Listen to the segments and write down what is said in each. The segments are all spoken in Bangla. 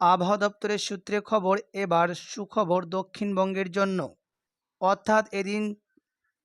আবহাওয়া দপ্তরের সূত্রে খবর, এবার সুখবর দক্ষিণবঙ্গের জন্য। অর্থাৎ এদিন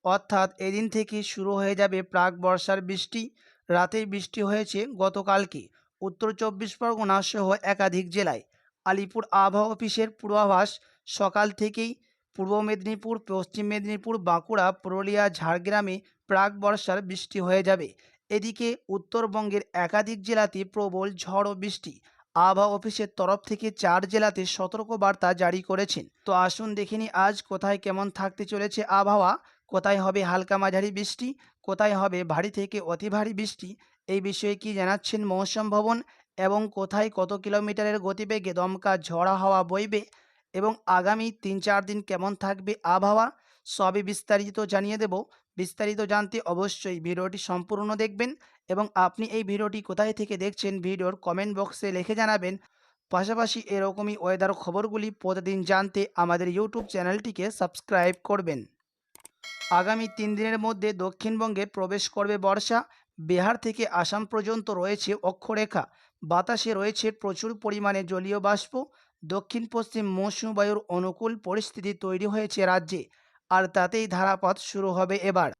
অর্থাৎ এদিন থেকে শুরু হয়ে যাবে প্রাক বর্ষার বৃষ্টি। রাতেই বৃষ্টি হয়েছে গতকালকে। উত্তর চব্বিশ পরগনা সহ একাধিক জেলায়। আলিপুর আবহাওয়া অফিসের পূর্বাভাস, সকাল থেকেই পূর্ব মেদিনীপুর, পশ্চিম মেদিনীপুর, বাঁকুড়া, পুরুলিয়া, ঝাড়গ্রামে প্রাক বর্ষার বৃষ্টি হয়ে যাবে। এদিকে উত্তরবঙ্গের একাধিক জেলাতে প্রবল ঝড় ও বৃষ্টি। আবহাওয়া অফিসের তরফ থেকে চার জেলাতে সতর্ক বার্তা জারি করেছেন। তো আসুন দেখিনি আজ কোথায় কেমন থাকতে চলেছে আবহাওয়া, কোথায় হবে হালকা মাঝারি বৃষ্টি, কোথায় হবে ভারী থেকে অতি ভারী বৃষ্টি, এই বিষয়ে কি জানাচ্ছেন মৌসুম ভবন এবং কোথায় কত কিলোমিটারের গতিবেগে দমকা ঝড়া হাওয়া বইবে এবং আগামী তিন চার দিন কেমন থাকবে আবহাওয়া, সবই বিস্তারিত জানিয়ে দেব। বিস্তারিত জানতে অবশ্যই ভিডিওটি সম্পূর্ণ দেখবেন এবং আপনি এই ভিডিওটি কোথায় থেকে দেখছেন ভিডিওর কমেন্ট বক্সে লিখে জানাবেন। পাশাপাশি এরকমই ওয়েদার খবরগুলি প্রতিদিন জানতে আমাদের ইউটিউব চ্যানেলটিকে সাবস্ক্রাইব করবেন। আগামী তিন দিনের মধ্যে দক্ষিণবঙ্গে প্রবেশ করবে বর্ষা। বিহার থেকে আসাম পর্যন্ত রয়েছে অক্ষরেখা। বাতাসে রয়েছে প্রচুর পরিমাণে জলীয় বাষ্প। দক্ষিণ পশ্চিম মৌসুমী বায়ুর অনুকূল পরিস্থিতি তৈরি হয়েছে রাজ্যে। আর তাতেই ধারাপথ শুরু হবে এবার।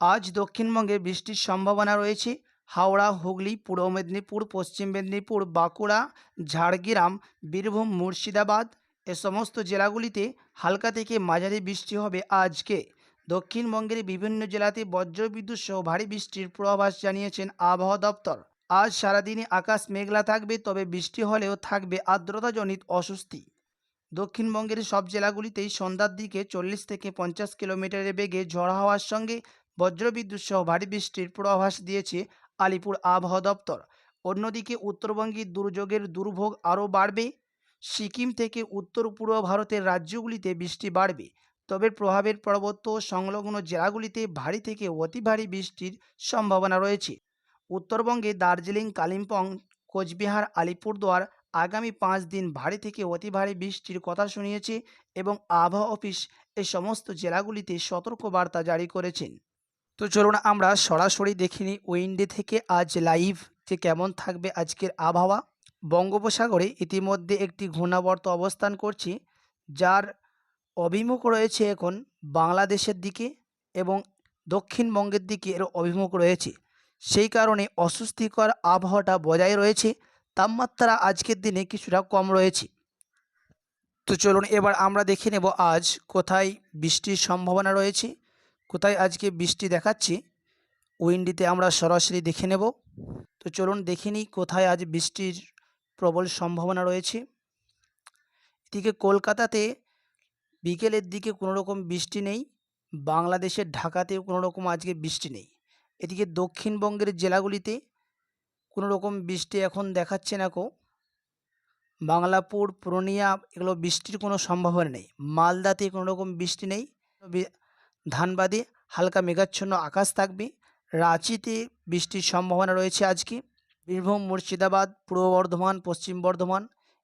আজ দক্ষিণবঙ্গে বৃষ্টির সম্ভাবনা রয়েছে। হাওড়া, হুগলি, পূর্ব মেদিনীপুর, পশ্চিম মেদিনীপুর, বাঁকুড়া, ঝাড়গ্রাম, বীরভূম, মুর্শিদাবাদ এ সমস্ত জেলাগুলিতে হালকা থেকে মাঝারি বৃষ্টি হবে আজকে। দক্ষিণবঙ্গের বিভিন্ন জেলাতে বজ্রবিদ্যুৎ সহ ভারী বৃষ্টির পূর্বাভাস জানিয়েছেন আবহাওয়া দপ্তর। আজ সারাদিনে আকাশ মেঘলা থাকবে, তবে বৃষ্টি হলেও থাকবে আর্দ্রতাজনিত অস্বস্তি। দক্ষিণবঙ্গের সব জেলাগুলিতেই সন্ধ্যার দিকে চল্লিশ থেকে পঞ্চাশ কিলোমিটারের বেগে ঝড় হওয়ার সঙ্গে বজ্রবিদ্যুৎ সহ ভারী বৃষ্টির পূর্বাভাস দিয়েছে আলিপুর আবহাওয়া দপ্তর। অন্যদিকে উত্তরবঙ্গে দুর্যোগের দুর্ভোগ আরও বাড়বে। সিকিম থেকে উত্তর পূর্ব ভারতের রাজ্যগুলিতে বৃষ্টি বাড়বে। তবে প্রভাবের পর্বত্য সংলগ্ন জেলাগুলিতে ভারী থেকে অতি ভারী বৃষ্টির সম্ভাবনা রয়েছে। উত্তরবঙ্গে দার্জিলিং, কালিম্পং, কোচবিহার, আলিপুরদুয়ার আগামী পাঁচ দিন ভারী থেকে অতি ভারী বৃষ্টির কথা শুনিয়েছে এবং আবহাওয়া অফিস এই সমস্ত জেলাগুলিতে সতর্কবার্তা জারি করেছেন। তো চলুন আমরা সরাসরি দেখিনি উইন্ডে থেকে আজ লাইভ যে কেমন থাকবে আজকের আবহাওয়া। বঙ্গোপসাগরে ইতিমধ্যে একটি ঘূর্ণাবর্ত অবস্থান করছে, যার অভিমুখ রয়েছে এখন বাংলাদেশের দিকে এবং দক্ষিণবঙ্গের দিকে এর অভিমুখ রয়েছে। সেই কারণে অস্বস্তিকর আবহাওয়াটা বজায় রয়েছে। তাপমাত্রা আজকের দিনে কিছুটা কম রয়েছে। তো চলুন এবার আমরা দেখে নেব আজ কোথায় বৃষ্টির সম্ভাবনা রয়েছে, কোথায় আজকে বৃষ্টি দেখাচ্ছে। উইন্ডিতে আমরা সরাসরি দেখে নেব। তো চলুন দেখে নিই কোথায় আজ বৃষ্টির প্রবল সম্ভাবনা রয়েছে। এদিকে কলকাতাতে বিকেলের দিকে কোনো রকম বৃষ্টি নেই, বাংলাদেশের ঢাকাতেও কোনো রকম আজকে বৃষ্টি নেই। এদিকে দক্ষিণবঙ্গের জেলাগুলিতে কোনো রকম বৃষ্টি এখন দেখাচ্ছে না কো বাংলাপুর পূর্ণিয়া এগুলো বৃষ্টির কোনো সম্ভাবনা নেই। মালদাতে কোনো রকম বৃষ্টি নেই। ধানবাদে হালকা মেঘাচ্ছন্ন আকাশ থাকবে। রাঁচিতে বৃষ্টির সম্ভাবনা রয়েছে আজকে। বীরভূম, মুর্শিদাবাদ, পূর্ব বর্ধমান, পশ্চিম বর্ধমান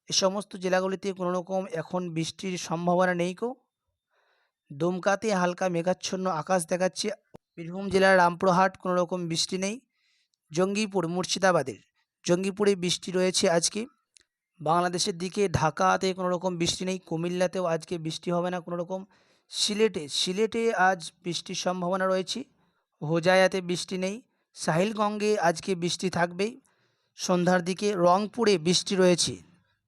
এ সমস্ত জেলাগুলিতে কোনো রকম এখন বৃষ্টির সম্ভাবনা নেই কো দুমকাতে হালকা মেঘাচ্ছন্ন আকাশ দেখাচ্ছে। বীরভূম জেলার রামপুরহাট কোনো রকম বৃষ্টি নেই। জঙ্গিপুর, মুর্শিদাবাদের। জঙ্গিপুরে বৃষ্টি রয়েছে আজকে। বাংলাদেশের দিকে ঢাকাতে কোনো রকম বৃষ্টি নেই, কুমিল্লাতেও আজকে বৃষ্টি হবে না কোনো রকম সিলেটে সিলেটে আজ বৃষ্টির সম্ভাবনা রয়েছে। হোজায়াতে বৃষ্টি নেই। সাহিলগঞ্জে আজকে বৃষ্টি থাকবেই। সন্ধ্যার দিকে রংপুরে বৃষ্টি রয়েছে।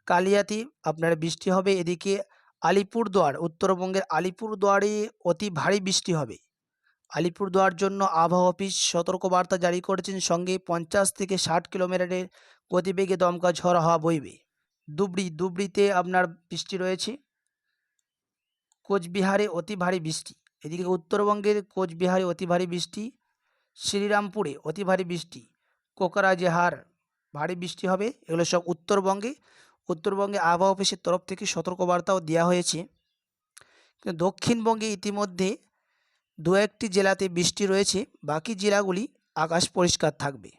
কালিয়াতে, আপনার বৃষ্টি হবে। এদিকে আলিপুরদুয়ার, উত্তরবঙ্গের আলিপুরদুয়ারে অতি ভারী বৃষ্টি হবে। আলিপুরদুয়ার জন্য আবহাওয়া অফিস সতর্কবার্তা জারি করেছেন। সঙ্গে পঞ্চাশ থেকে ষাট কিলোমিটারের গতিবেগে দমকা ঝড় হাওয়া বইবে। দুবড়ি, দুবড়িতে আপনার বৃষ্টি রয়েছে। কোচবিহারে অতি ভারী বৃষ্টি। এদিকে উত্তরবঙ্গের কোচবিহারে অতি ভারী বৃষ্টি। শ্রীরামপুরে অতি ভারী বৃষ্টি। কোকরাজেহার ভারী বৃষ্টি হবে। এগুলো সব উত্তরবঙ্গে। উত্তরবঙ্গে আবহাওয়া অফিসের তরফ থেকে সতর্কবার্তাও দেওয়া হয়েছে। দক্ষিণবঙ্গে ইতিমধ্যে দু একটি জেলাতে বৃষ্টি রয়েছে বাকি জেলাগুলি আকাশ পরিষ্কার থাকবে।